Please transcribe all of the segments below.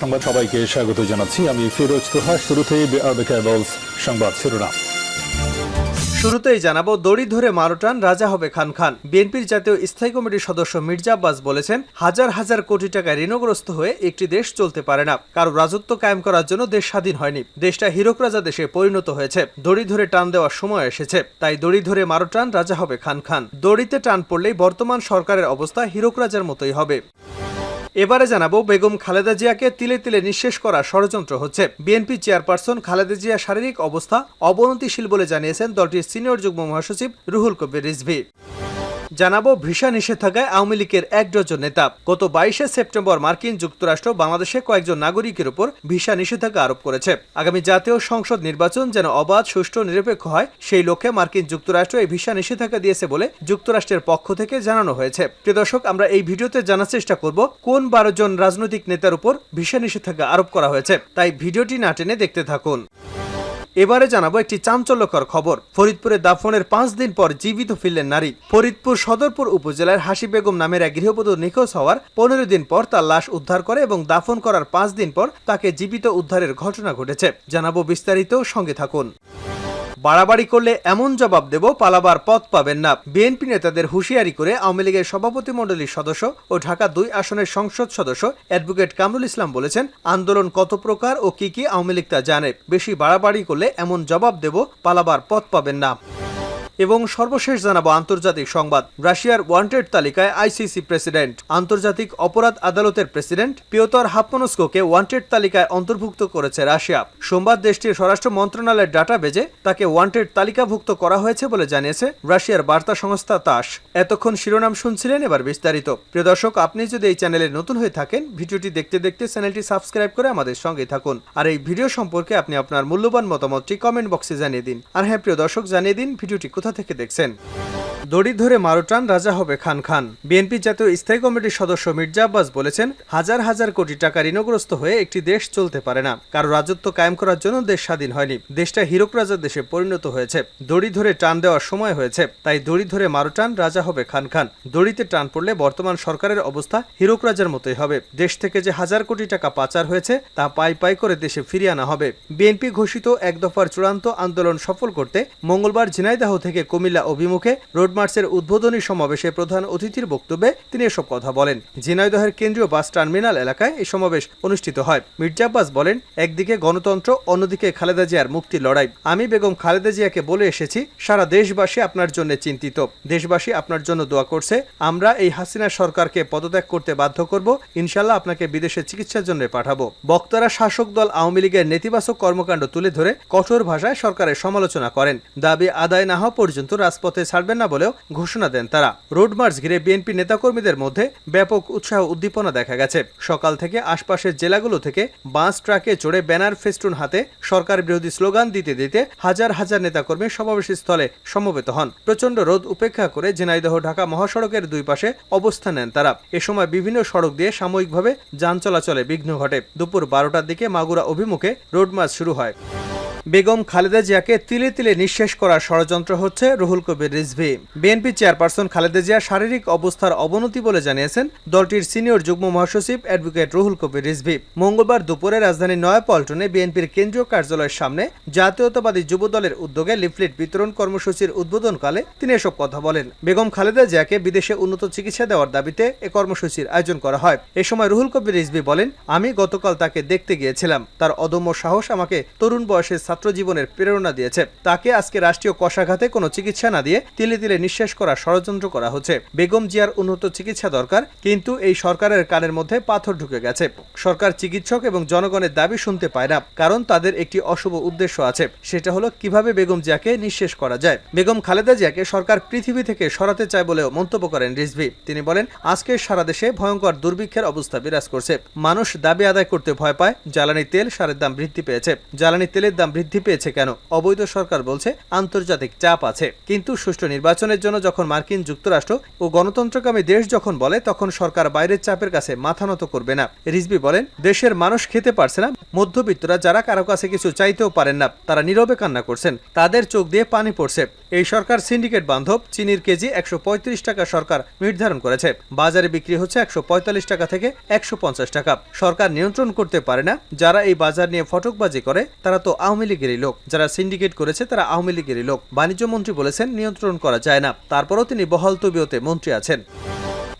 সংবাদ সবাইকে স্বাগত জানাচ্ছি। আমি ফিরোজ তোহা, শুরুতেই সংবাদ শিরোনাম। শুরুতেই জানাব, দড়ি ধরে মারোটান রাজা হবে খান খান। বিএনপির জাতীয় স্থায়ী কমিটির সদস্য মির্জা আব্বাস বলেছেন, হাজার হাজার কোটি টাকা ঋণগ্রস্ত হয়ে একটি দেশ চলতে পারে না। কারও রাজত্ব কায়েম করার জন্য দেশ স্বাধীন হয়নি। দেশটা হীরক রাজা দেশে পরিণত হয়েছে। দড়ি ধরে টান দেওয়ার সময় এসেছে। তাই দড়ি ধরে মারোটান রাজা হবে খান খান। দড়িতে টান পড়লেই বর্তমান সরকারের অবস্থা হীরক রাজার মতোই হবে। এবারে জানাব বেগম খালেদা জিয়াকে তিলে তিলে নিঃশেষ করা ষড়যন্ত্র হচ্ছে। বিএনপি চেয়ারপারসন খালেদা জিয়া শারীরিক অবস্থা অবনতিশীল বলে জানিয়েছেন দলটির সিনিয়র যুগ্ম মহাসচিব রুহুল কবির রিজভি। জানাব ভিসা নিষেধাজ্ঞায় আওয়ামী লীগের এক ডজন নেতা। গত বাইশে সেপ্টেম্বর মার্কিন যুক্তরাষ্ট্র বাংলাদেশে কয়েকজন নাগরিকের উপর ভিসা নিষেধাজ্ঞা আরোপ করেছে। আগামী জাতীয় সংসদ নির্বাচন যেন অবাধ, সুষ্ঠু, নিরপেক্ষ হয়, সেই লক্ষ্যে মার্কিন যুক্তরাষ্ট্র এই ভিসা নিষেধাজ্ঞা দিয়েছে বলে যুক্তরাষ্ট্রের পক্ষ থেকে জানানো হয়েছে। প্রিয় দর্শক, আমরা এই ভিডিওতে জানার চেষ্টা করব কোন বারো জন রাজনৈতিক নেতার উপর ভিসা নিষেধাজ্ঞা আরোপ করা হয়েছে। তাই ভিডিওটি না টেনে দেখতে থাকুন। এবারে জানাব একটি চাঞ্চল্যকর খবর। ফরিদপুরে দাফনের পাঁচ দিন পর জীবিত ফিরলেন নারী। ফরিদপুর সদরপুর উপজেলার হাসি বেগম নামের এক গৃহবধূ নিখোঁজ হওয়ার পনেরো দিন পর তার লাশ উদ্ধার করে এবং দাফন করার পাঁচ দিন পর তাকে জীবিত উদ্ধারের ঘটনা ঘটেছে। জানাব বিস্তারিত, সঙ্গে থাকুন। বাড়াবাড়ি করলে এমন জবাব দেব, পালাবার পথ পাবেন না। বিএনপি নেতাদের হুঁশিয়ারি করে আওয়ামী লীগের সভাপতি মণ্ডলীর সদস্য ও ঢাকা দুই আসনের সংসদ সদস্য অ্যাডভোকেট কামরুল ইসলাম বলেছেন, আন্দোলন কত প্রকার ও কি কি আওয়ামী লীগ তা জানে। বেশি বাড়াবাড়ি করলে এমন জবাব দেব, পালাবার পথ পাবেন না। এবং সর্বশেষ জানাব আন্তর্জাতিক সংবাদ। রাশিয়ার ওয়ান্টেড তালিকায় আইসিসি প্রেসিডেন্ট। আন্তর্জাতিক অপরাধ আদালতের প্রেসিডেন্ট পিওতর হাপ্পনস্কোকে ওয়ান্টেড তালিকায় অন্তর্ভুক্ত করেছে রাশিয়া। সোমবার দেশটির স্বরাষ্ট্র মন্ত্রণালয়ের ডাটা বেজে তাকে ওয়ান্টেড তালিকাভুক্ত করা হয়েছে বলে জানিয়েছে রাশিয়ার বার্তা সংস্থা তাস। এতক্ষণ শিরোনাম শুনছিলেন এবার বিস্তারিত। প্রিয় দর্শক, আপনি যদি এই চ্যানেলে নতুন হয়ে থাকেন, ভিডিওটি দেখতে দেখতে চ্যানেলটি সাবস্ক্রাইব করে আমাদের সঙ্গে থাকুন। আর এই ভিডিও সম্পর্কে আপনি আপনার মূল্যবান মতামতটি কমেন্ট বক্সে জানিয়ে দিন। আর হ্যাঁ প্রিয় দর্শক, জানিয়ে দিন ভিডিওটি কোথা থেকে দেখছেন? দড়ি ধরে মারোটান রাজা হবে খান খান। বিএনপি জাতীয় স্থায়ী কমিটির সদস্য মির্জা আব্বাস বলেছেন, হাজার হাজার কোটি টাকা ঋণগ্রস্ত হয়ে একটি দেশ চলতে পারে না। কারও রাজত্ব কায়েম করার জন্য দেশ স্বাধীন হয়নি। দেশটা হীরক রাজার দেশে পরিণত হয়েছে। দড়ি ধরে টান দেওয়ার সময় হয়েছে। তাই দড়ি ধরে মারোটান রাজা হবে খান খান। দড়িতে টান পড়লে বর্তমান সরকারের অবস্থা হিরক রাজার মতোই হবে। দেশ থেকে যে হাজার কোটি টাকা পাচার হয়েছে, তা পাই পাই করে দেশে ফিরিয়ে আনা হবে। বিএনপি ঘোষিত এক দফার চূড়ান্ত আন্দোলন সফল করতে মঙ্গলবার ঝিনাইদহ থেকে কুমিল্লা অভিমুখে রোড মার্চের উদ্বোধনী সমাবেশে প্রধান অতিথির বক্তব্যে তিনি এসব কথা বলেন। ঝিনাইদহের কেন্দ্রীয় বাস টার্মিনাল এলাকায় এই সমাবেশ অনুষ্ঠিত হয়। মির্জা আব্বাস বলেন, একদিকে গণতন্ত্র, অন্যদিকে খালেদা জিয়ার মুক্তি লড়াই। আমি বেগম খালেদা জিয়াকে বলে এসেছি, সারা দেশবাসী আপনার জন্য চিন্তিত। দেশবাসী আপনার জন্য দোয়া করছে। আমরা এই হাসিনা সরকারকে পদত্যাগ করতে বাধ্য করব। ইনশাল্লাহ আপনাকে বিদেশে চিকিৎসার জন্য পাঠাবো। বক্তারা শাসক দল আওয়ামী লীগের নেতিবাচক কর্মকাণ্ড তুলে ধরে কঠোর ভাষায় সরকারের সমালোচনা করেন। দাবি আদায় না হওয়া পর্যন্ত রাজপথে ছাড়বেন না বলেও ঘোষণা দেন তারা। রোড মার্চ ঘিরে বিএনপি নেতাকর্মীদের মধ্যে ব্যাপক উৎসাহ উদ্দীপনা দেখা গেছে। সকাল থেকে আশপাশের জেলাগুলো থেকে বাস, ট্রাকে চড়ে ব্যানার ফেস্টুন হাতে সরকার বিরোধী স্লোগান দিতে দিতে হাজার হাজার নেতাকর্মী সমাবেশ স্থলে সমবেত হন। প্রচণ্ড রোদ উপেক্ষা করে ঝিনাইদহ, ঢাকা মহাসড়কের দুই পাশে অবস্থান নেন তারা। এ সময় বিভিন্ন সড়ক দিয়ে সাময়িকভাবে যান চলাচলে বিঘ্ন ঘটে। দুপুর বারোটার দিকে মাগুরা অভিমুখে রোড মার্চ শুরু হয়। বেগম খালেদা জিয়াকে তিলে তিলে নিঃশেষ করার ষড়যন্ত্র হচ্ছে রুহুল কবির রিজভি। বিএনপি চেয়ারপারসন খালেদা জিয়া শারীরিক অবস্থার অবনতি বলে জানিয়েছেন দলটির সিনিয়র যুগ্ম মহাসচিব অ্যাডভোকেট রুহুল কবির রিজভি। মঙ্গলবার দুপুরে রাজধানীর নয়াপল্টনে বিএনপির কেন্দ্রীয় কার্যালয়ের সামনে জাতীয়তাবাদী যুব দলের উদ্যোগে লিফলেট বিতরণ কর্মসূচির উদ্বোধনকালে তিনি এসব কথা বলেন। বেগম খালেদা জিয়াকে বিদেশে উন্নত চিকিৎসা দেওয়ার দাবিতে এ কর্মসূচির আয়োজন করা হয়। এ সময় রুহুল কবির রিজভি বলেন, আমি গতকাল তাকে দেখতে গিয়েছিলাম। তার অদম্য সাহস আমাকে তরুণ বয়সের ছাত্র জীবনের প্রেরণা দিয়েছে। তাকে আজকে রাষ্ট্রীয় কষাঘাতে কোনো চিকিৎসা না দিয়ে তিলে তিলে নিঃশ্বাস করা ষড়যন্ত্র করা হচ্ছে। বেগম জিয়ার উন্নত চিকিৎসা দরকার, কিন্তু এই সরকারের কানের মধ্যে পাথর ঢুকে গেছে। সরকার চিকিৎসক এবং জনগণের দাবি শুনতে পায় না, কারণ তাদের একটি অশুভ উদ্দেশ্য আছে, সেটা হলো কীভাবে বেগম জিয়াকে নিঃশেষ করা যায়। বেগম খালেদা জিয়াকে সরকার পৃথিবী থেকে সরাতে চায় বলেও মন্তব্য করেন রিজভি। তিনি বলেন, আজকে সারা দেশে ভয়ঙ্কর দুর্ভিক্ষের অবস্থা বিরাজ করছে। মানুষ দাবি আদায় করতে ভয় পায়, জ্বালানি তেল সারের দাম বৃদ্ধি পেয়েছে। জ্বালানি তেলের দাম বৃদ্ধি বৃদ্ধি পেয়েছে কেন? অবৈধ সরকার বলছে আন্তর্জাতিক চাপ আছে। কিন্তু সুষ্ঠু নির্বাচনের জন্য যখন মার্কিন যুক্তরাষ্ট্র ও গণতন্ত্রকামী দেশ যখন বলে, তখন সরকার বাইরের চাপের কাছে মাথা নত করবে না। রিজবি বলেন, দেশের মানুষ খেতে পারছে না, মধ্যবিত্তরা যারা কারও কাছে কিছু চাইতেও পারেন না, তারা নীরবে কান্না করছেন। তাদের চোখ দিয়ে পানি পড়ছে। এই সরকার সিন্ডিকেট বান্ধব, চিনির কেজি একশো পঁয়ত্রিশ টাকা সরকার নির্ধারণ করেছে। বাজারে বিক্রি হচ্ছে একশো পঁয়তাল্লিশ টাকা থেকে একশো পঞ্চাশ টাকা। সরকার নিয়ন্ত্রণ করতে পারে না। যারা এই বাজার নিয়ে ফটকবাজি করে, তারা তো আওয়ামী লীগেরই লোক, যারা সিন্ডিকেট করেছে তারা আওয়ামী লীগেরই লোক। বাণিজ্য মন্ত্রী বলেছেন, নিয়ন্ত্রণ করা যায় না। তারপরও তিনি বহাল তবিয়তে মন্ত্রী আছেন।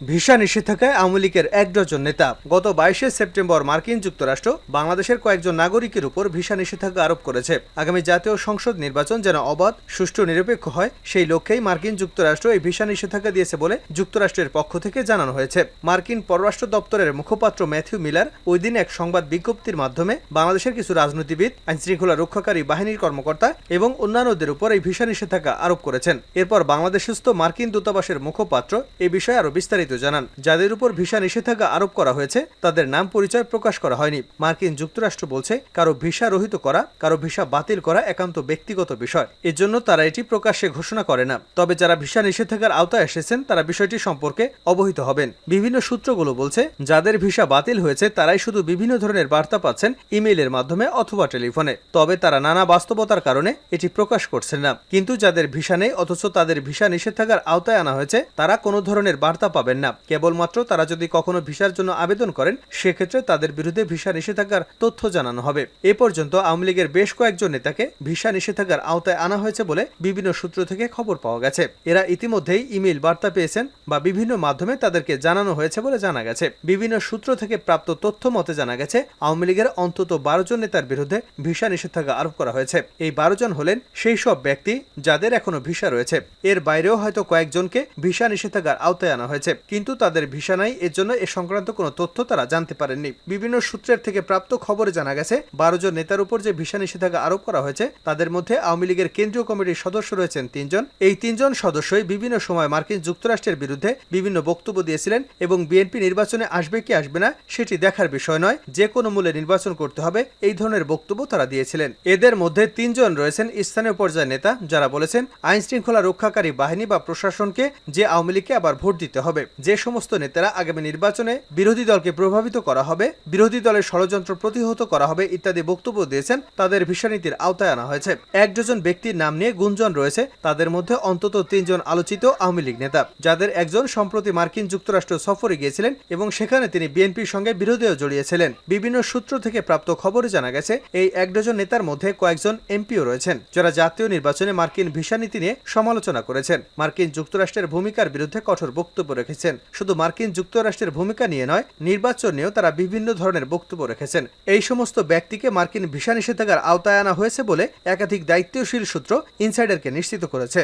ভিসা নিষেধাজ্ঞায় আওয়ামী লীগের এক ডজন নেতা। গত বাইশে সেপ্টেম্বর মার্কিন যুক্তরাষ্ট্র বাংলাদেশের কয়েকজন নাগরিকের উপর ভিসা নিষেধাজ্ঞা আরোপ করেছে। আগামী জাতীয় সংসদ নির্বাচন যেন অবাধ, সুষ্ঠু, নিরপেক্ষ হয়, সেই লক্ষ্যেই মার্কিন যুক্তরাষ্ট্র এই ভিসা নিষেধাজ্ঞা দিয়েছে বলে যুক্তরাষ্ট্রের পক্ষ থেকে জানানো হয়েছে। মার্কিন পররাষ্ট্র দপ্তরের মুখপাত্র ম্যাথিউ মিলার ওই দিন এক সংবাদ বিজ্ঞপ্তির মাধ্যমে বাংলাদেশের কিছু রাজনীতিবিদ, আইনশৃঙ্খলা রক্ষাকারী বাহিনীর কর্মকর্তা এবং অন্যান্যদের উপর এই ভিসা নিষেধাজ্ঞা আরোপ করেছেন। এরপর বাংলাদেশস্থ মার্কিন দূতাবাসের মুখপাত্র এ বিষয়ে আরও বিস্তারিত জানান। যাদের উপর ভিসা নিষেধাজ্ঞা আরোপ করা হয়েছে, তাদের নাম পরিচয় প্রকাশ করা হয়নি। মার্কিন যুক্তরাষ্ট্র বলছে, কারও ভিসা রহিত করা, কারও ভিসা বাতিল করা একান্ত ব্যক্তিগত বিষয়। এজন্য তারা এটি প্রকাশ্যে ঘোষণা করে না। তবে যারা ভিসা নিষেধাজ্ঞার আওতায় এসেছেন, তারা বিষয়টি সম্পর্কে অবহিত হবেন। বিভিন্ন সূত্রগুলো বলছে, যাদের ভিসা বাতিল হয়েছে, তারাই শুধু বিভিন্ন ধরনের বার্তা পাচ্ছেন ইমেইলের মাধ্যমে অথবা টেলিফোনে। তবে তারা নানা বাস্তবতার কারণে এটি প্রকাশ করছেন না। কিন্তু যাদের ভিসা নেই, অথচ তাদের ভিসা নিষেধাজ্ঞার আওতায় আনা হয়েছে, তারা কোনো ধরনের বার্তা পাবেন না। কেবলমাত্র তারা যদি কখনো ভিসার জন্য আবেদন করেন, সেক্ষেত্রে তাদের বিরুদ্ধে ভিসা নিষেধাজ্ঞার তথ্য জানানো হবে। এ পর্যন্ত আওয়ামী লীগের বেশ কয়েকজন নেতাকে ভিসা নিষেধাজ্ঞার আওতায় আনা হয়েছে বলে বিভিন্ন সূত্র থেকে খবর পাওয়া গেছে। এরা ইতিমধ্যেই ইমেইল বার্তা পেয়েছেন বা বিভিন্ন মাধ্যমে তাদেরকে জানানো হয়েছে বলে জানা গেছে। বিভিন্ন সূত্র থেকে প্রাপ্ত তথ্য মতে জানা গেছে, আওয়ামী লীগের অন্তত বারো জন নেতার বিরুদ্ধে ভিসা নিষেধাজ্ঞা আরোপ করা হয়েছে। এই বারো জন হলেন সেই সব ব্যক্তি যাদের এখনও ভিসা রয়েছে। এর বাইরেও হয়তো কয়েকজনকে ভিসা নিষেধাজ্ঞার আওতায় আনা হয়েছে। কিন্তু তাদের ভিসা নাই এর জন্য এ সংক্রান্ত কোনো তথ্য তারা জানতে পারেননি। বিভিন্ন সূত্রের থেকে প্রাপ্ত খবরে জানা গেছে, বারো জন নেতার উপর যে ভিসা নিষেধাজ্ঞা আরোপ করা হয়েছে, তাদের মধ্যে আওয়ামী লীগের কেন্দ্রীয় কমিটির সদস্য রয়েছেন তিনজন। এই তিনজন সদস্যই বিভিন্ন সময় মার্কিন যুক্তরাষ্ট্রের বিরুদ্ধে বিভিন্ন বক্তব্য দিয়েছিলেন এবং বিএনপি নির্বাচনে আসবে কি আসবে না, সেটি দেখার বিষয় নয়। যে কোনো মূল্যে নির্বাচন করতে হবে, এই ধরনের বক্তব্য তারা দিয়েছিলেন। এদের মধ্যে তিনজন রয়েছেন স্থানীয় পর্যায়ের নেতা, যারা বলেছেন আইন শৃঙ্খলা রক্ষাকারী বাহিনী বা প্রশাসনকে যে আওয়ামী লীগকে আবার ভোট দিতে হবে। যে সমস্ত নেতারা আগামী নির্বাচনে বিরোধী দলকে প্রভাবিত করা হবে, বিরোধী দলের ষড়যন্ত্র প্রতিহত করা হবে ইত্যাদি বক্তব্য দিয়েছেন, তাদের ভিসানীতির আওতায় আনা হয়েছে। এক ডজন ব্যক্তির নাম নিয়ে গুঞ্জন রয়েছে, তাদের মধ্যে অন্তত তিনজন আলোচিত আওয়ামী লীগ নেতা, যাদের একজন সম্প্রতি মার্কিন যুক্তরাষ্ট্র সফরে গিয়েছিলেন এবং সেখানে তিনি বিএনপির সঙ্গে বিরোধীও জড়িয়েছিলেন। বিভিন্ন সূত্র থেকে প্রাপ্ত খবরে জানা গেছে, এই এক ডজন নেতার মধ্যে কয়েকজন এমপিও রয়েছেন, যারা জাতীয় নির্বাচনে মার্কিন ভিসা নীতি নিয়ে সমালোচনা করেছেন। মার্কিন যুক্তরাষ্ট্রের ভূমিকার বিরুদ্ধে কঠোর বক্তব্য রেখেছেন শুধু মার্কিন যুক্তরাষ্ট্রের ভূমিকা নিয়ে নয়, নির্বাচন নিয়েও তারা বিভিন্ন ধরনের বক্তব্য রেখেছেন। এই সমস্ত ব্যক্তিকে মার্কিন ভিসা নিষেধাজ্ঞার আওতায় আনা হয়েছে বলে একাধিক দায়িত্বশীল সূত্র ইনসাইডারকে নিশ্চিত করেছে।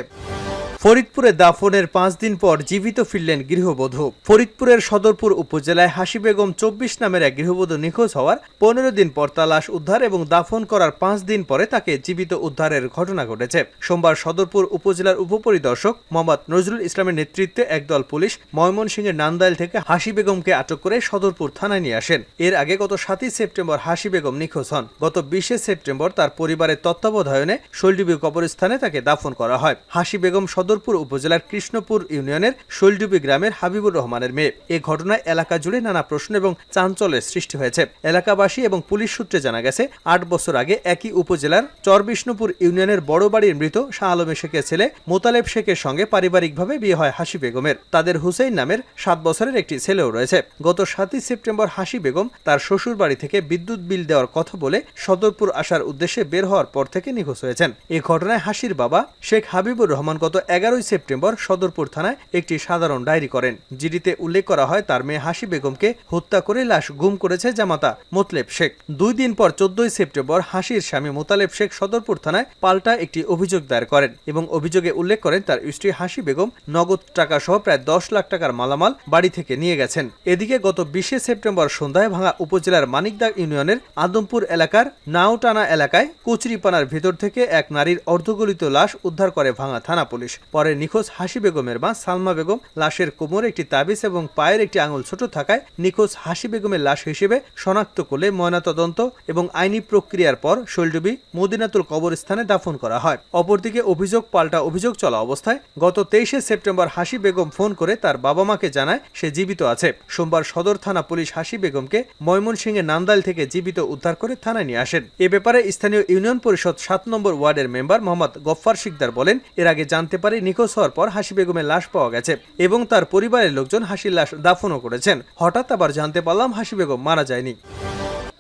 ফরিদপুরে দাফনের পাঁচ দিন পর জীবিত ফিরলেন গৃহবধূ। ফরিদপুরের সদরপুর উপজেলায় হাসি বেগম চব্বিশ নামের এক গৃহবধূ নিখোঁজ হওয়ার পনেরো দিন পর তা লাশ উদ্ধার এবং দাফন করার পাঁচ দিন পরে তাকে জীবিত উদ্ধারের ঘটনা ঘটেছে। সোমবার সদরপুর উপজেলার উপপরিদর্শক মোহাম্মদ নজরুল ইসলামের নেতৃত্বে একদল পুলিশ ময়মনসিংহের নান্দাইল থেকে হাসি বেগমকে আটক করে সদরপুর থানায় নিয়ে আসেন। এর আগে গত সাতই সেপ্টেম্বর হাসি বেগম নিখোঁজ হন। গত বিশে সেপ্টেম্বর তার পরিবারের তত্ত্বাবধায়নে শৈলডিবি কবরস্থানে তাকে দাফন করা হয়। হাসি বেগম সদরপুর উপজেলার কৃষ্ণপুর ইউনিয়নের শৈলডুবি গ্রামের হাবিবুর রহমানের মেয়ে। এ ঘটনায় এলাকা জুড়ে নানা প্রশ্ন এবং চাঞ্চল্যের সৃষ্টি হয়েছে। এলাকাবাসী এবং পুলিশ সূত্রে জানা গেছে, আট বছর আগে একই উপজেলার চরবিষ্ণুপুর ইউনিয়নের বড় বাড়ির মৃত শাহ আলমী শেখের ছেলে মোতালেব শেখের সঙ্গে পারিবারিকভাবে বিয়ে হয় হাসি বেগমের। তাদের হুসেইন নামের সাত বছরের একটি ছেলেও রয়েছে। গত সাতই সেপ্টেম্বর হাসি বেগম তার শ্বশুর বাড়ি থেকে বিদ্যুৎ বিল দেওয়ার কথা বলে সদরপুর আসার উদ্দেশ্যে বের হওয়ার পর থেকে নিখোঁজ হয়েছেন। এই ঘটনায় হাসির বাবা শেখ হাবিবুর রহমান গত এগারোই সেপ্টেম্বর সদরপুর থানায় একটি সাধারণ ডায়েরি করেন। জিডিতে উল্লেখ করা হয়, তার মেয়ে হাসি বেগমকে হত্যা করে লাশ গুম করেছে জামাতা মোতলেব শেখ। দুই দিন পর চোদ্দই সেপ্টেম্বর হাসির স্বামী মোতালেব শেখ সদরপুর থানায় পাল্টা একটি অভিযোগ দায়ের করেন এবং অভিযোগে উল্লেখ করেন, তার স্ত্রী হাসি বেগম নগদ টাকা সহ প্রায় দশ লাখ টাকার মালামাল বাড়ি থেকে নিয়ে গেছেন। এদিকে গত বিশে সেপ্টেম্বর সন্ধ্যায় ভাঙা উপজেলার মানিকদাগ ইউনিয়নের আদমপুর এলাকার নাওটানা এলাকায় কুচরিপানার ভেতর থেকে এক নারীর অর্ধগলিত লাশ উদ্ধার করে ভাঙা থানা পুলিশ। পরে নিখোঁজ হাসি বেগমের মা সালমা বেগম লাশের কোমরে একটি তাবিজ এবং পায়ের একটি আঙুল ছোট থাকায় নিখোঁজ হাসি বেগমের লাশ হিসেবে শনাক্ত করলে ময়নাতদন্ত এবং আইনি প্রক্রিয়ার পর শৈলডুবি মদিনাতুল কবরস্থানে দাফন করা হয়। অপরদিকে অভিযোগ পাল্টা অভিযোগ চলা অবস্থায় গত তেইশে সেপ্টেম্বর হাসি বেগম ফোন করে তার বাবা মাকে জানায় সে জীবিত আছে। সোমবার সদর থানা পুলিশ হাসি বেগমকে ময়মনসিংহের নান্দাইল থেকে জীবিত উদ্ধার করে থানায় নিয়ে আসেন। এ ব্যাপারে স্থানীয় ইউনিয়ন পরিষদ সাত নম্বর ওয়ার্ডের মেম্বার মোহাম্মদ গফফার শিকদার বলেন, এর আগে জানতে পারি নিখোঁজ হওয়ার পর হাসি বেগমের লাশ পাওয়া গেছে এবং তার পরিবারের লোকজন হাসির লাশ দাফনও করেছেন। হঠাৎ আবার জানতে পারলাম হাসি বেগম মারা যায়নি।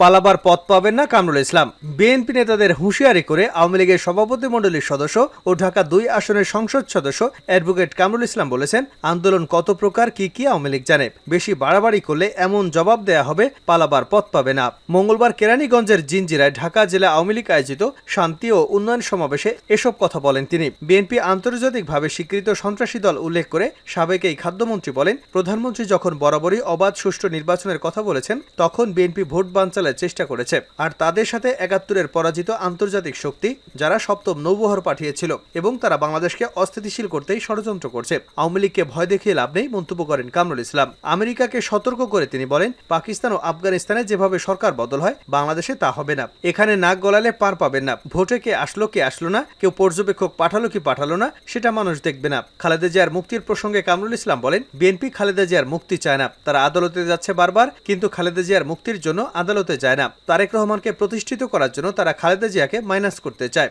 পালাবার পথ পাবেন না কামরুল ইসলাম। বিএনপি নেতাদের হুঁশিয়ারি করে আওয়ামী লীগের সভাপতি মণ্ডলীর সদস্য ও ঢাকা দুই আসনের সংসদ সদস্য অ্যাডভোকেট কামরুল ইসলাম বলেছেন, আন্দোলন কত প্রকার, কি কি আওয়ামী লীগ জানে। বেশি বাড়াবাড়ি করলে এমন জবাব দেয়া হবে, পালাবার পথ পাবে না। মঙ্গলবার কেরানীগঞ্জের জিঞ্জিরায় ঢাকা জেলা আওয়ামী লীগ আয়োজিত শান্তি ও উন্নয়ন সমাবেশে এসব কথা বলেন তিনি। বিএনপি আন্তর্জাতিকভাবে স্বীকৃত সন্ত্রাসী দল উল্লেখ করে সাবেক এই খাদ্যমন্ত্রী বলেন, প্রধানমন্ত্রী যখন বরাবরই অবাধ সুষ্ঠু নির্বাচনের কথা বলেছেন, তখন বিএনপি ভোট বানচালের চেষ্টা করেছে। আর তাদের সাথে একাত্তরের পরাজিত আন্তর্জাতিক শক্তি, যারা সপ্তম নৌবহর পাঠিয়েছিল এবং তারা বাংলাদেশকে অস্থিতিশীল করতেই ষড়যন্ত্র করছে। আওয়ামী লীগকে ভয় দেখিয়ে লাভ নেই মন্তব্য করেন কামরুল ইসলাম। আমেরিকাকে সতর্ক করে তিনি বলেন, পাকিস্তান ও আফগানিস্তানে যেভাবে সরকার বদল হয়, বাংলাদেশে তা হবে না। এখানে নাক গলালে পার পাবেন না। ভোটে কে আসলো কে আসলো না, কেউ পর্যবেক্ষক পাঠালো, কি পাঠালো না, সেটা মানুষ দেখবে না। খালেদা জিয়ার মুক্তির প্রসঙ্গে কামরুল ইসলাম বলেন, বিএনপি খালেদা জিয়ার মুক্তি চায় না। তারা আদালতে যাচ্ছে বারবার, কিন্তু খালেদা জিয়ার মুক্তির জন্য আদালতে যায় না। তারেক রহমানকে প্রতিষ্ঠিত করার জন্য তারা খালেদা জিয়াকে মাইনাস করতে চায়।